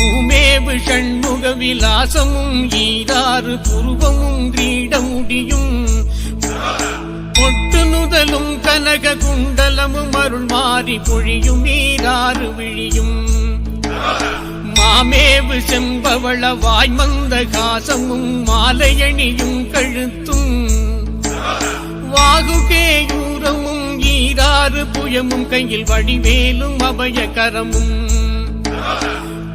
பூமேவு ஷண்முக விலாசமும் ஈராறு புருவமும் கிரீடமுடியும். பொட்டு நுதலும் கனக குண்டலமும் அருள் மாறி பொழியும் ஈராறு விழியும். மாமேவு செம்பவள வாய்மந்த காசமும் மாலையணியும் கழுத்தும். வாகுகேயூரமும் ஈராறு புயமும் கையில் வடிவேலும் அபயகரமும்.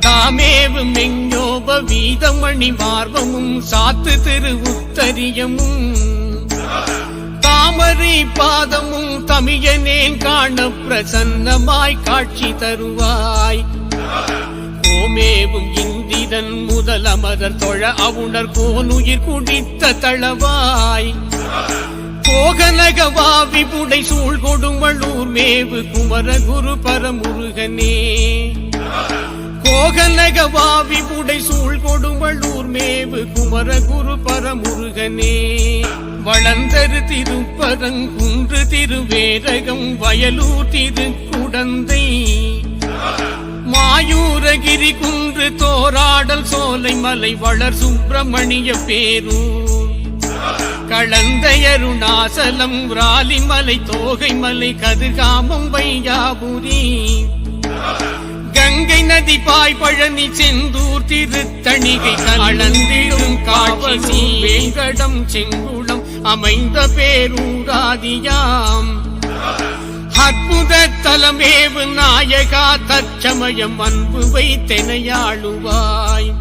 தாமேவும் எங்கோப வீதமணி மார்பமும் சாத்து திரு உத்தரியமும். தாமரை பாதமும் தமியனேன் காண பிரசன்னமாய் காட்சி தருவாய். ஓமேவும் இந்திரன் முதல் அமரர் தொழ அவுணர் கோனுயிர் குடித்த தளவாய். கோகனகவாவி புடை சூழ் கொடுமளூர் மேவு குமரகுரு பரமுருகனே. கோகனகவாவி புடை சூழ் கொடுமளூர் மேவு குமர குரு பரமுருகனே. வளர்ந்தரு திருப்பரங்குன்று திருவேரகம் வயலூர் திருக்குடந்தை. மாயூரகிரி குன்று தோராடல் சோலை மலை வளர் சுப்பிரமணிய பேரூர். களந்தயருணாசலம் ராலிமலை தோகைமலை கதிர்காமம் வையாபுரி. கங்கை நதி பாய் பழனி செந்தூர் திருத்தணிகை அளந்திடும் காட்சி வேங்கடம் செங்குளம் அமைந்த பேரூராதியாம். அற்புத தலமேவு நாயகா தற்சமயம் அன்பு வைத்தெனையாளுவாய்.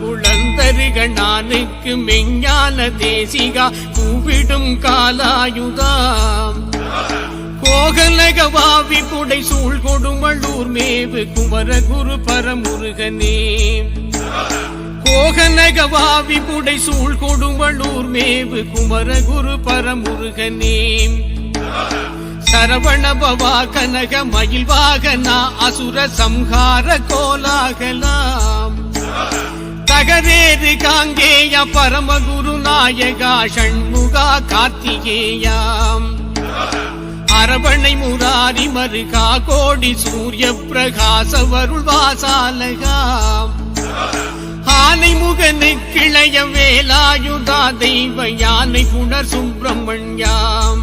குழந்தருகணானுக்கு மெஞ்ஞான தேசிகா கூவிடும் காலாயுதாம். கோகலகவாவி புடை சூழ் கொடுமளூர் மேவு குமர குரு பரமுருகனே. கோகலகவாவி புடை சூழ் கொடுமளூர் மேவு குமர குரு பரமுருகனே. சரவணபவா கனக மயில் வாகனா அசுர சம்ஹார கோலாகலாம். தகரேறு காங்கேய பரமகுரு நாயகா ஷண்முகா கார்த்திகேயாம் அரவணை முராரி மருகா கோடி சூரிய பிரகாச வருள் வாசாலகாம் ஆனை முகனு கிளைய வேலாயுதா தெய்வ யானை புனர் சுப்பிரமணியாம்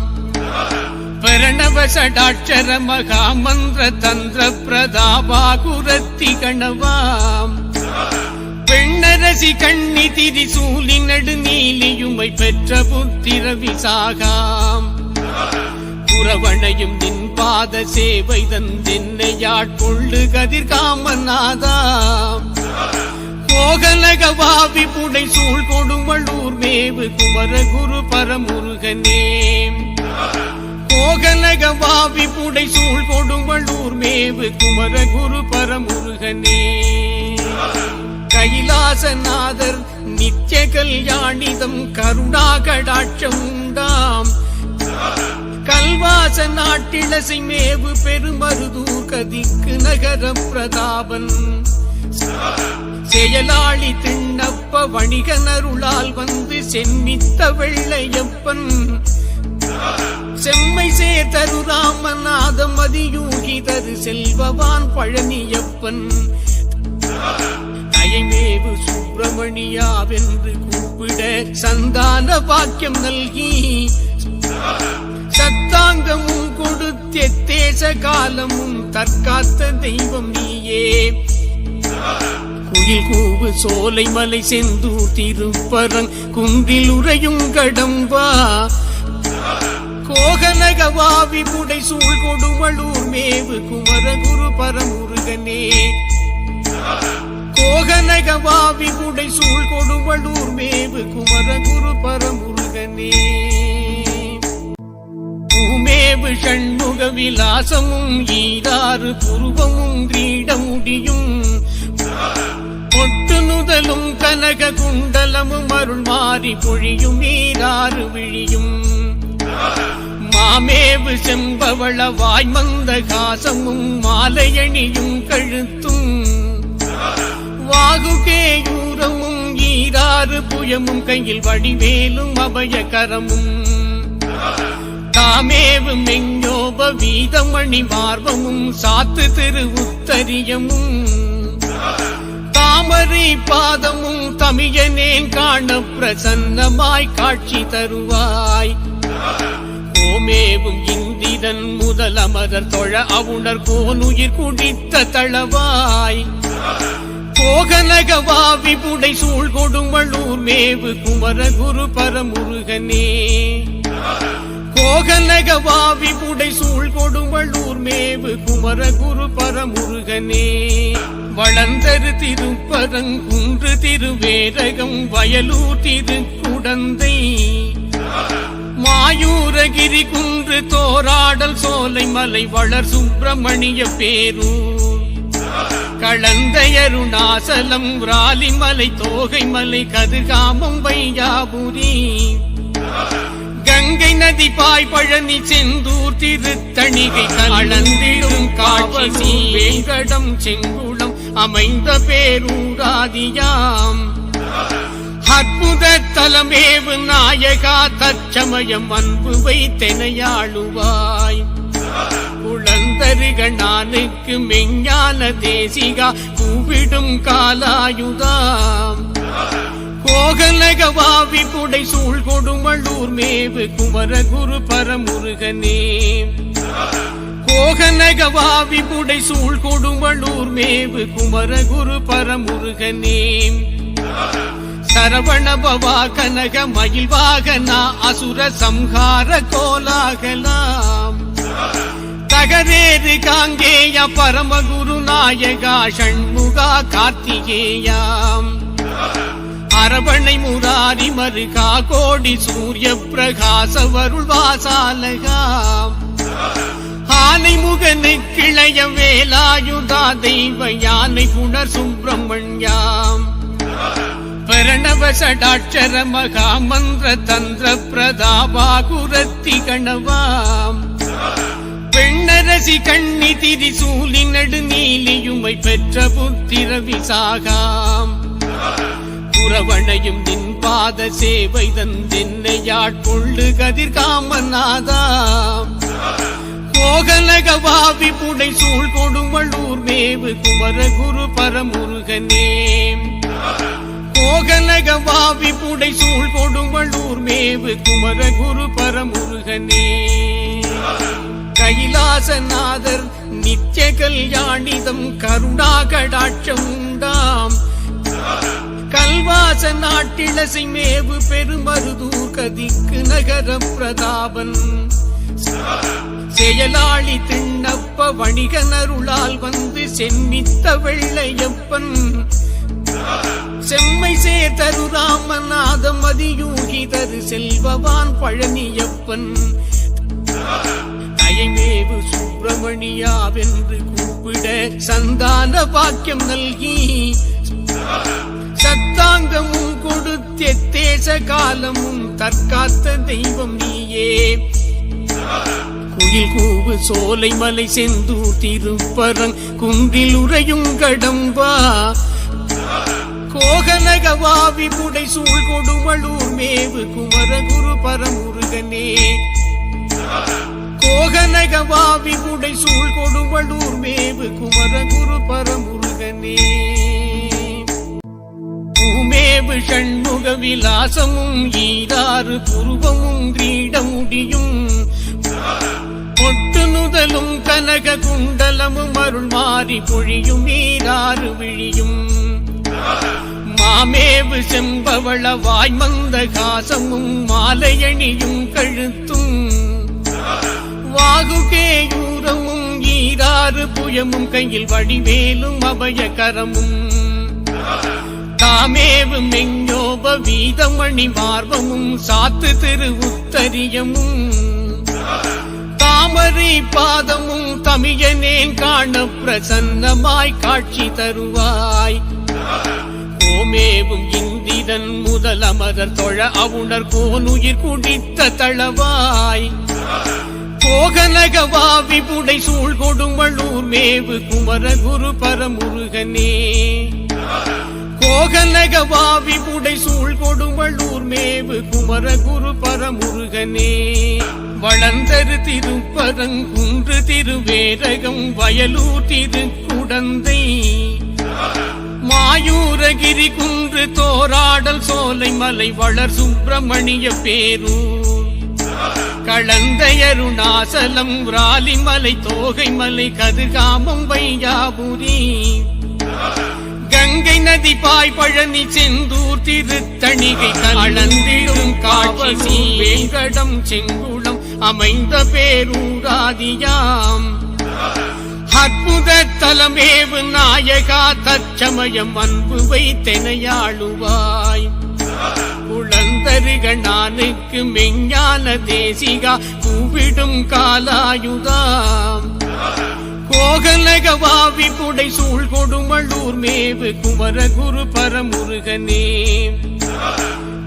பிரணவ சடாட்சர மகா மந்திர தந்திர பிரதாபா குரத்தி கணவாம் பெண்ணரசி கண்ணி திரி சூலி நடு பெற்ற புத்திர விசாகாம் உறவணையும் நின் பாத சேவை தந்தென்னையாட்கொள்ளு கதிர்காமநாதாம் கோகலகவாவி புடை சூழ் கொடுமளூர் மேவு குமரகுரு பரமுருகனே. கோகலகவாவி புடை சூழ் கொடுமளூர் மேவு குமரகுரு பரமுருகனே. கைலாசநாதர் நித்ய கல்யாணிதம் கருணாகடாட்சம் உண்டாம். கல்வாச நாட்டிலசை மேவு பெருமருதூர் கதிக்கு நகர பிரதாபன். செயலாளி திண்ணப்ப வணிகனருளால் வந்து சென்னித்த வெள்ளையப்பன். செம்மை சேர்த்தரு ராமநாதம் அதியூகி தரு செல்வவான் பழனியப்பன். அயமேவு சுப்பிரமணியாவென்று கூப்பிட சந்தான பாக்கியம் நல்கி. சத்தாங்கமும் கொடுத்தே தேச காலமும் தற்காத்த தெய்வம் நீயே. குயில் கூவு சோலை மலை செந்தூர் திருப்பரங் குன்றில் உறையும் கடம்பா கோகனகவாவி புடை சூழ் கொடுமளூர் மேவு குமரகுரு பரமுருகனே. கோகனகவாவி புடை சூழ் கொடுமளூர் மேவு குமரகுரு பரமுருகனே. தேவு ஷண்முக விலாசமும் ஈராறு புருவமும் கிரீடமுடியும் பொட்டு நுதலும் கனக குண்டலமும் அருள் மாறி பொழியும் ஈராறு விழியும். மாமேவு செம்பவள வாய்மந்த காசமும் மாலையணியும் கழுத்தும். வாகுகேயூரமும் ஈராறு புயமும் கையில் வடிவேலும் அபயகரமும். தாமேவும் மெஞ்சோப வீதமணி மார்பமும் சாத்து திரு உத்தரியமும். தாமரை பாதமும் தமியனேன் காண பிரசன்னமாய் காட்சி தருவாய். கோமேவும் இந்திரன் முதல் அமரர் தொழ அவுணர் கோனுயிர் குடித்த தளவாய். கோகனகவாவி புடை சூழ் கொடுமளூர் மேவு குமரகுரு பரமுருகனே. கோகநகவாவி புடை சூழ் கொடுவள்ளூர் மேவு குமர குரு பரமுருகனே. வளர்ந்தரு திருப்பரங்குன்று திருவேரகம் வயலூர் திருக்குடந்தை. மாயூரகிரி குன்று தோராடல் சோலை மலை வளர் சுப்பிரமணிய பேரூர். களந்தயருணாசலம் ராலிமலை தோகைமலை கதிர்காமம் வையாபுரி. கங்கை நதி பாய் பழனி செந்தூர் திருத்தணிகை கலந்திடும் காட்சி வேங்கடம் செங்குளம் அமைந்த பேரூராதியாம். அற்புத தலமேவு நாயகா தற்சமயம் அன்பு வைத்தெனையாளுவாய். குழந்தருகணானுக்கு மெஞ்ஞான தேசிகா கூவிடும் காலாயுதாம். கோகலகவாவி புடை சூழ் கொடுமள்ளூர் மேவு குமர குரு பரமுருகனே. கோகனகவாவி புடை சூழ் கொடுமள்ளூர் மேவு குமர குரு பரமுருகனே. சரவணபவா கனக மயில் வாகனா அசுர சம்ஹார கோலாகலாம். தகரேறு காங்கேய பரமகுரு நாயகா ஷண்முகா கார்த்திகேயாம். அரவணை முராரி மருகா கோடி சூரிய பிரகாச வருள் வாசாலகாம் ஆனை முகனு கிளைய வேலாயுதா தெய்வ யானை புனர் சுப்பிரமணியாம் பிரணவ சடாட்சர மகா மந்திர தந்திர பிரதாபா குரத்தி கணவாம் பெண்ணரசி கண்ணி திரிசூலி நடுநீலியுமை பெற்ற புத்திர விசாகாம் புறவணையும் நின் பாத சேவை தந்தென்னையாட்கொள்ளு கதிர்காமநாதாம் கோகலகவாவி புடை சூழ் கொடுமளூர் மேவு குமரகுரு பரமுருகனே. கோகலகவாவி புடை சூழ் கொடுமளூர் மேவு குமரகுரு பரமுருகனே. கைலாசநாதர் நித்திய கல்யாணிதம் கருணாகடாட்சம் உண்டாம். கல்வாச நாட்டிலசை மேவு பெருமருதூர் கதிக்கு நகர பிரதாபன். செயலாளி திண்ணப்ப வணிகனருளால் வந்து சென்னித்த வெள்ளையப்பன். செம்மை சேர்த்தரு ராமநாதம் அதியூகி தரு செல்வவான் பழனியப்பன். தயமேவு சுப்பிரமணியாவென்று கூப்பிட சந்தான பாக்கியம் நல்கி. சத்தாங்கமும் கொடுத்தேச காலமும் தற்காத்த தெய்வம் நீயே. குயில் கூவு சோலை மலை செந்தூர் திருப்பரங் குன்றில் உறையும் கடம்பா. கோகனகவாவி புடை சூழ் கொடுமளூர் மேவு குமரகுரு பரமுருகனே. கோகனகவாவி புடை சூழ் கொடுமளூர் மேவு குமரகுரு பரமுருகனே. பூமேவு ஷண்முக விலாசமும் ஈராறு புருவமும் கிரீடமுடியும். பொட்டு நுதலும் கனக குண்டலமும் அருள் மாறி பொழியும் ஈராறு விழியும். மாமேவு செம்பவள வாய்மந்த காசமும் மாலையணியும் கழுத்தும். வாகுகேயூரமும் ஈராறு புயமும் கையில் வடிவேலும் அபயகரமும். தாமேவும் மெஞ்சோப வீதமணி மார்பமும் சாத்து திரு உத்தரியமும். தாமரை பாதமும் தமியனேன் காண பிரசன்னமாய் காட்சி தருவாய். கோமேவும் இந்திரன் முதல் அமரர் தொழ அவுணர் கோனுயிர் குடித்த தளவாய். கோகனகவாவி புடை சூழ் கொடுமளூர் மேவு குமர குரு பரமுருகனே. கோகனகவாவி புடை சூழ் கொடுமளூர் மேவு குமர குரு பரமுருகனே. வளர்ந்தரு திருப்பரங்குன்று திருவேரகம் வயலூர் திருக்குடந்தை. மாயூரகிரி குன்று தோராடல் சோலை மலை வளர் சுப்பிரமணிய பேரூர். களந்தயருணாசலம் ராலிமலை தோகைமலை கதிர்காமம் வையாபுரி. கங்கை நதி பாய் பழனி செந்தூர் திருத்தணிகை கலந்திடும் காட்சி வேங்கடம் செங்குளம் அமைந்த பேரூராதியாம். அற்புத தலமேவு நாயகா தற்சமயம் அன்பு வைத்தெனையாளுவாய். குழந்தருகணானுக்கு மெஞ்ஞான தேசிகா கூவிடும் காலாயுதாம். கோகலகவாவி புடை சூழ் கொடுமள்ளூர் மேவு குமர குரு பரமுருகனே.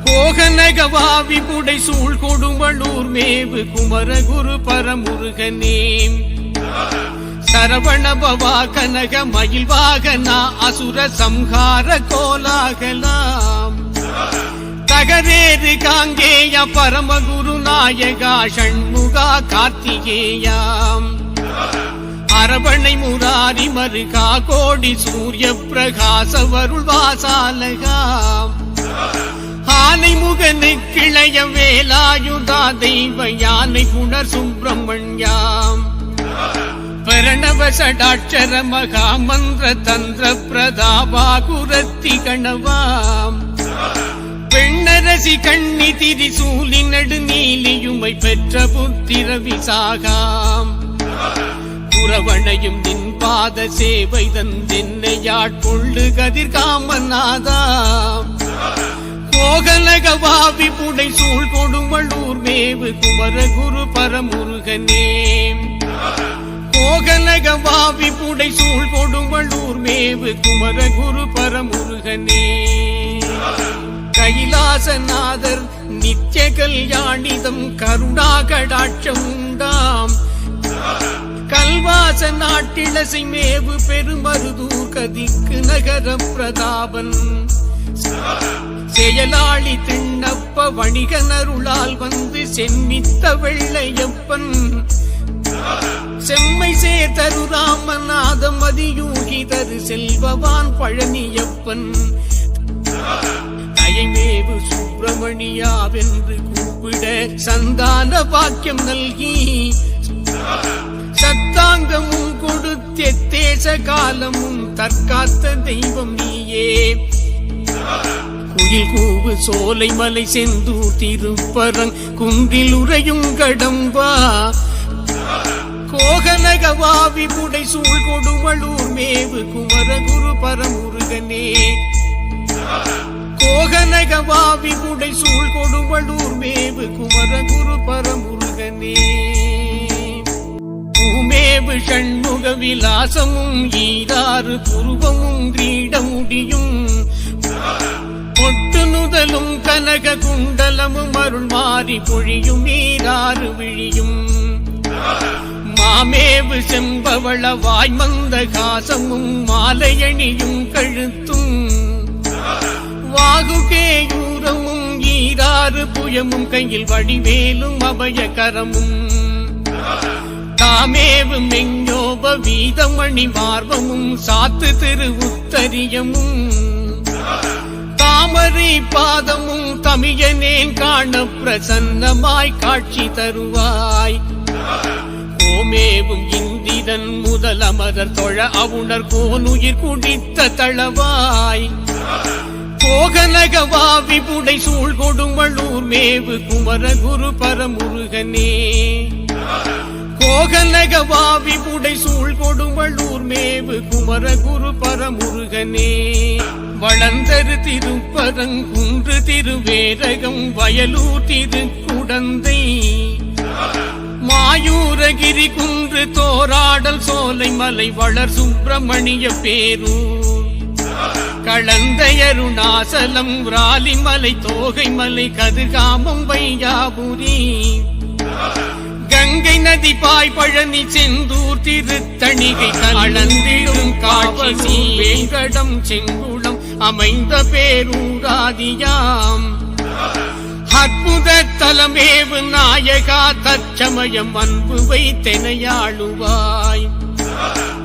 கோகலகவாவி புடை சூழ் கொடுமள்ளூர் மேவு குமர குரு பரமுருகனே சரவணபவா கனக மயில் வாகனா அசுர சம்ஹார கோலாகலாம். தகரேறு காங்கேய பரமகுரு நாயகா ஷண்முகா கார்த்திகேயாம். அரவணை முராரி மருகா கோடி சூரிய பிரகாச வருள் வாசாலகாம் ஆனை முகனு கிளைய வேலாயுதா தெய்வ யானை குணர் சுப்பிரமணியாம் பிரணவ சடாட்சர மகா மந்திர தந்திர பிரதாபா குரத்தி கணவாம் பெண்ணரசி கண்ணி திரி சூலி நடு பெற்ற புத்திர விசாகாம் உறவணையும் நின் பாத சேவை தந்தென்னையாட்கொள்ளு கதிர்காமநாதாம் கோகலகவாவி புடை சூழ் கொடுமள்ளூர் மேவு குமரகுரு பரமுருகனே. கோகலகவாவி புடை சூழ் கொடுமள்ளூர் மேவு குமரகுரு பரமுருகனே. கைலாசநாதர் நித்ய கல்யாணிதம் கருணாகடாட்சம் உண்டாம். கல்வாச நாட்டிலசை மேவு பெருமருதூர் கதிக்கு நகர பிரதாபன். செயலாளி திண்ணப்ப வணிகனருளால் வந்து சென்னித்த வெள்ளையப்பன். செம்மை சேர்த்தரு ராமநாதம் அதியூகி தரு செல்வவான் பழனியப்பன். தயமேவு சுப்பிரமணியாவென்று கூப்பிட சந்தான பாக்கியம் நல்கி. சத்தாங்கமும் கொடுத்தே தேச காலமும் தற்காத்த தெய்வம் நீயே. குயில் கூவு சோலை மலை செந்தூர் திருப்பரங் குன்றில் உறையும் கடம்பா. கோகனகவாவி புடை சூழ் கொடுமளூர் மேவு குமரகுரு பரமுருகனே. கோகனகவாவி புடை சூழ் கொடுமளூர் மேவு குமரகுரு பரமுருகனே. பூமேவு ஷண்முக விலாசமும் ஈராறு புருவமும் கிரீடமுடியும். பொட்டு நுதலும் கனக குண்டலமும் அருள் மாறி பொழியும் ஈராறு விழியும். மாமேவு செம்பவள வாய்மந்த காசமும் மாலையணியும் கழுத்தும். வாகுகேயூரமும் ஈராறு புயமும் கையில் வடிவேலும் அபயகரமும். தாமேவு மெஞ்சோப வீதமணி மார்பமும் சாத்து திரு உத்தரியமும். தாமரை பாதமும் தமியனேன் காண பிரசன்னமாய் காட்சி தருவாய். கோமேவும் இந்திரன் முதல் அமரர் தொழ அவுணர் கோனுயிர் குடித்த தளவாய். கோகலகவாவி புடை சூழ் கொடுமளூர் மேவு குமரகுரு பரமுருகனே. கோகநகவாவி புடை சூழ் கொடுவள்ளூர் மேவு குமரகுரு பரமுருகனே. வளர்ந்தரு திருப்பரங்குன்று திருவேரகம் வயலூர் திருக்குடந்தை. மாயூரகிரி குன்று தோராடல் சோலை மலை வளர் சுப்பிரமணிய பேரூர். களந்தையருணாசலம் ராலிமலை தோகைமலை கதிர்காமம் வையாபுரி. கங்கை நதி பாய் பழனி செந்தூர் திருத்தணிகை அளந்திடும் காட்சி வேங்கடம் செங்குளம் அமைந்த பேரூராதியாம். அற்புத தலமேவு நாயகா தற்சமயம் அன்பு வைத்தெனையாளுவாய்.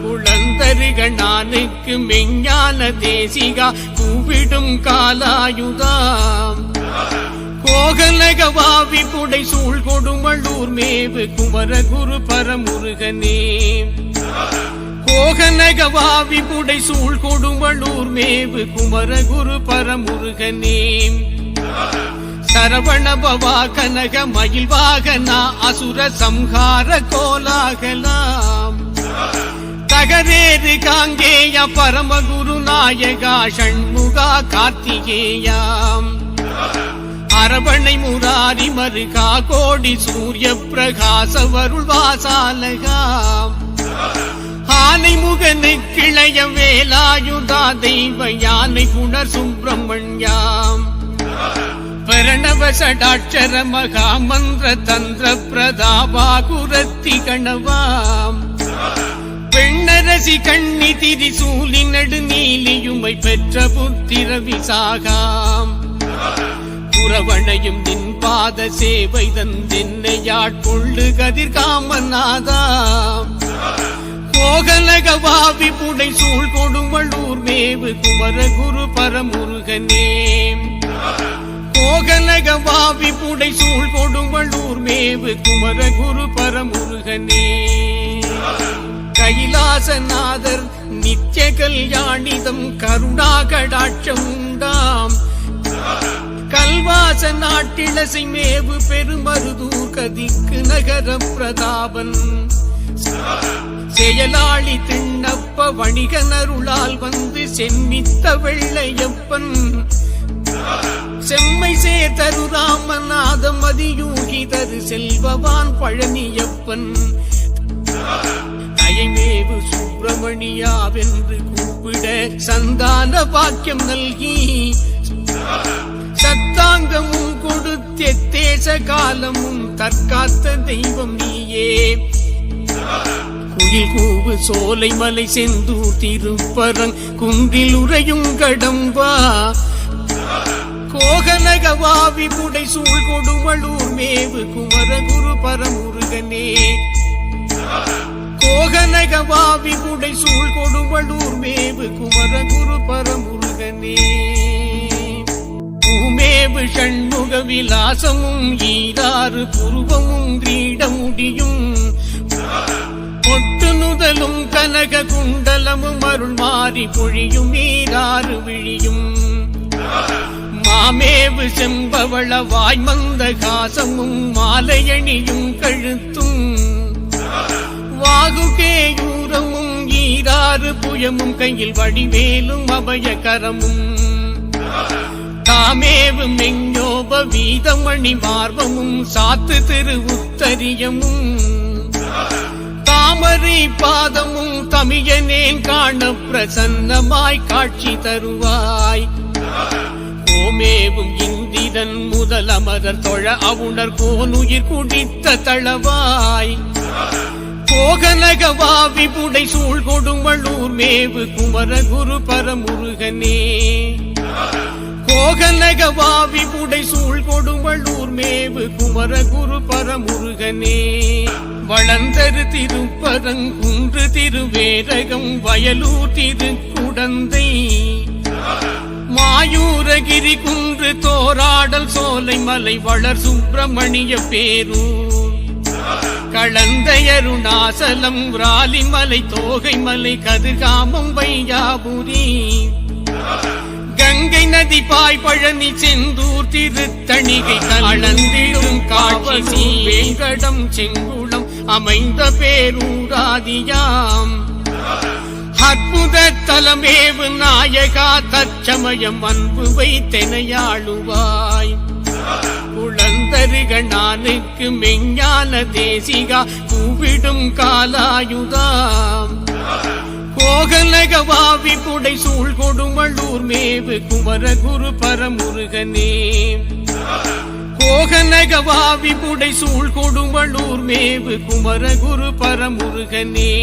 குழந்த குழந்தருகணானுக்கு மெஞ்ஞான தேசிகா கூவிடும் காலாயுதாம். கோகலகவாவி புடை சூழ் கொடுமள்ளூர் மேவு குமரகுரு பரமுருகனே. கோகனகவாவி புடை சூழ் கொடுமள்ளூர் மேவு குமரகுரு பரமுருகனே. சரவணபவா கனக மயில் வாகனா அசுர சம்ஹார கோலாகலாம். தகரேறு காங்கேய பரமகுரு நாயகா ஷண்முகா கார்த்திகேயாம். அரவணை முராரி மருகா கோடி சூரிய பிரகாச வருள் வாசாலகாம் ஆனை முகனு கிளைய வேலாயுதா தெய்வ யானை புனர் சுப்பிரமணியாம் பிரணவ சடாட்சர மகா மந்திர தந்திர பிரதாபா குரத்தி கணவாம் பெண்ணரசி கண்ணி திரிசூலி நடுநீலியுமை பெற்ற புத்திர விசாகாம் புறவணையும் நின் பாத சேவை தந்தென்னையாட்கொள்ளு கதிர்காமநாதாம் கோகலகவாவி புடை சூழ் கொடுமள்ளூர் மேவு குமரகுரு பரமுருகனே. கோகலகவாவி புடை சூழ் கொடுமள்ளூர் மேவு குமரகுரு பரமுருகனே. கைலாசநாதர் நித்திய கல்யாணிதம் கருணாகடாட்சம் உண்டாம். கல்வாச நாட்டிலசை மேவு பெருமருதூர் கதிக்கு நகர பிரதாபன். செயலாளி திண்ணப்ப வணிகனருளால் வந்து சென்னித்த வெள்ளையப்பன். செம்மை சேர்தரு ராமநாதம் அதியூகி தரு செல்வவான் பழனியப்பன். தயமேவு சுப்பிரமணியாவென்று கூப்பிட சந்தான பாக்கியம் நல்கி. சத்தாங்கமும் கொடுத்தே தேச காலமும் தற்காத்த தெய்வம் நீயே. குயில் கூவு சோலை மலை செந்தூர் திருப்பரங் குன்றில் உறையும் கடம்பா. கோகனகவாவி புடை சூழ் கொடுமளூர் மேவு குமரகுரு பரமுருகனே. கோகனகவாவி புடை சூழ் கொடுமளூர் மேவு குமரகுரு பரமுருகனே. பூமேவு ஷண்முக விலாசமும் ஈராறு புருவமும் கிரீட முடியும் பொட்டு நுதலும் கனக குண்டலமும் அருள் மாறி பொழியும் ஈராறு விழியும். மாமேவு செம்பவள வாய்மந்த காசமும் மாலையணியும் கழுத்தும். வாகுகேயூரமும் ஈராறு புயமும் கையில் வடிவேலும் அபயகரமும். தாமேவு மெஞ்சோப வீதமணி மார்பமும் சாத்து திரு உத்தரியமும். தாமரை பாதமும் தமியனேன் காண பிரசன்னமாய் காட்சி தருவாய். ஓமேவும் இந்திரன் முதல் அமரர் தொழ அவுணர் கோனுயிர் குடித்த தளவாய். கோகனகவாவி புடை சூழ் கொடுமளூர் மேவு குமரகுரு பரமுருகனே. கோகனகவாவி புடை சூழ் கொடுவள்ளூர் மேவு குமரகுரு பரமுருகனே. வளர்ந்தரு திருப்பரங்குன்று திருவேரகம் வயலூர் திருக்குடந்தை. மாயூரகிரி குன்று தோராடல் சோலை மலை வளர் சுப்பிரமணிய பேரூர். களந்தயருணாசலம் ராலிமலை தோகைமலை கதிர்காமம் வையாபுரி. கங்கை நதி பாய் பழனி செந்தூர் திருத்தணிகை அளந்திடும் காட்சி. வேங்கடம் செங்குளம் அமைந்த பேரூராதியாம். அற்புத தலமேவு நாயகா தச்சமயம் அன்பு வைத்தெனையாளுவாய். குழந்தருகணானுக்கு மெஞ்ஞான தேசிகா கூவிடும் காலாயுதாம். கோகலகவாவி புடை சூழ் கொடுமள்ளூர் மேவு குமரகுரு பரமுருகனே. கோகனகவாவி புடை சூழ் கொடுமள்ளூர் மேவு குமரகுரு பரமுருகனே.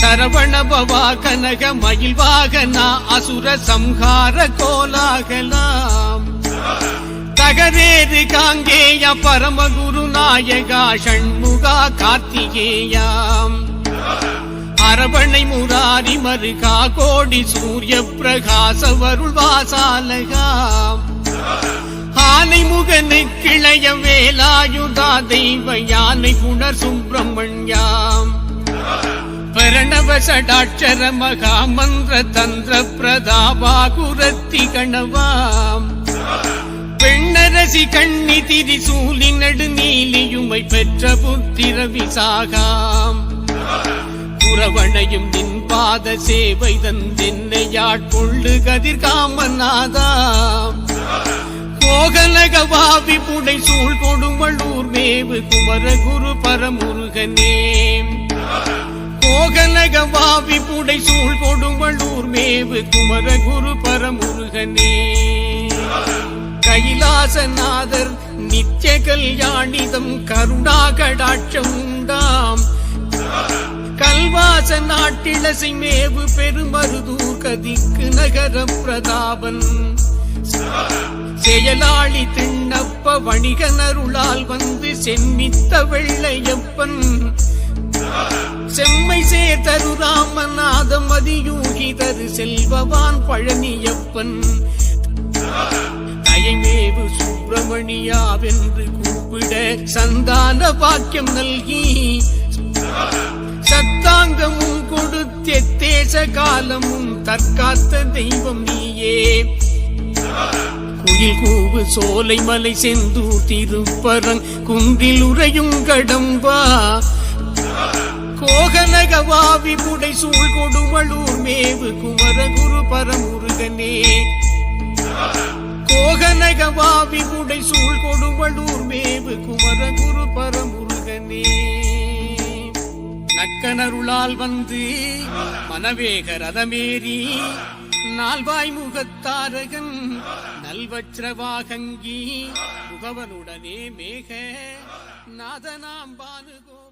சரவணபவா கனக மயில் வாகனா அசுர சம்ஹார கோலாகலாம். தகரேது காங்கேய பரமகுரு நாயகா ஷண்முகா கார்த்திகேயாம். அரவணை முராரி மருகா கோடி சூரிய பிரகாச வருள் வாசாலகாம் ஆனை முகனு கிளைய வேலாயுதா தெய்வ யானை புனர் சுப்பிரமணியாம் பிரணவ சடாட்சர மகா மந்திர தந்திர பிரதாபா குரத்தி கணவாம் பெண்ணரசி கண்ணி திரிசூலி நடு நீலியுமை பெற்ற புத்திர விசாகாம் உறவணையும் நின் பாத சேவை தந்தென்னையாட்கொள்ளு கதிர்காமநாதாம் கோகலகவாவி புடை சூழ் கொடுமளூர் மேவு குமரகுரு பரமுருகனே. கோகலகவாவி புடை சூழ் கொடுமளூர் மேவு குமரகுரு பரமுருகனே. கைலாசநாதர் நித்ய கல்யாணிதம் கருணாகடாட்சம் உண்டாம். கல்வாச நாட்டிலசை மேவு பெருமருதூர் கதிக்கு நகர பிரதாபன். செயலாளி திண்ணப்ப வணிகனருளால் வந்து சென்னித்த வெள்ளையப்பன். செம்மை சேர்தரு ராமன் ராமநாதம் அதியூகி தரு செல்வவான் பழனியப்பன். தயமேவு சுப்பிரமணியாவென்று கூப்பிட சந்தான பாக்கியம் நல்கி. காலமும் கொடுத்தே தேச காலமும் தற்காத்த தெய்வம் நீயே. குயில் கூவு சோலை மலை செந்தூர் திருப்பரங் குன்றில் உறையும் கடம்பா. கோகனகவாவி புடை சூழ் கொடுமளூர் மேவு குமரகுரு பரமுருகனே. கோகனகவாவி புடை சூழ் கொடுமளூர் மேவு குமரகுரு பரமுருகனே. நக்கனருளால் வந்து மனவேக ரதமேறி நால்வாய் முகத்தாரகன் நல்வச்ரவாகங்கி முகவனுடனே மேக நாதனாம் பானுகோபன்